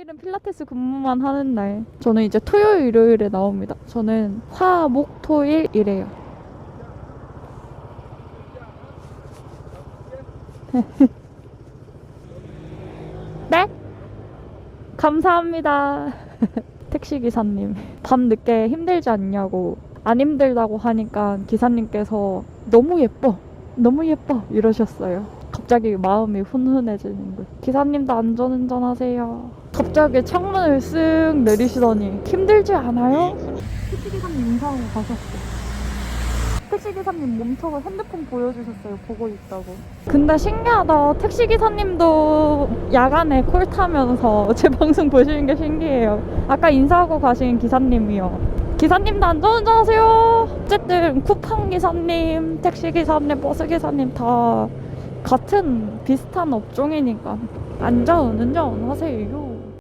내일은 필라테스 근무만 하는 날. 저는 이제 토요일, 일요일에 나옵니다. 저는 화, 목, 토일 이래요. 네? 감사합니다. 택시기사님. 밤 늦게 힘들지 않냐고. 안 힘들다고 하니까 기사님께서 너무 예뻐. 너무 예뻐. 이러셨어요. 갑자기 마음이 훈훈해지는 거. 기사님도 안전운전 하세요. 갑자기 창문을 쓱 내리시더니 힘들지 않아요? 택시기사님 인사하고 가셨어. 택시기사님 멈춰서 핸드폰 보여주셨어요. 보고 있다고. 근데 신기하다. 택시기사님도 야간에 콜 타면서 제 방송 보시는 게 신기해요. 아까 인사하고 가신 기사님이요. 기사님도 안전운전 하세요. 어쨌든 쿠팡 기사님, 택시 기사님, 버스 기사님 다 같은 비슷한 업종이니까 안전운전 하세요.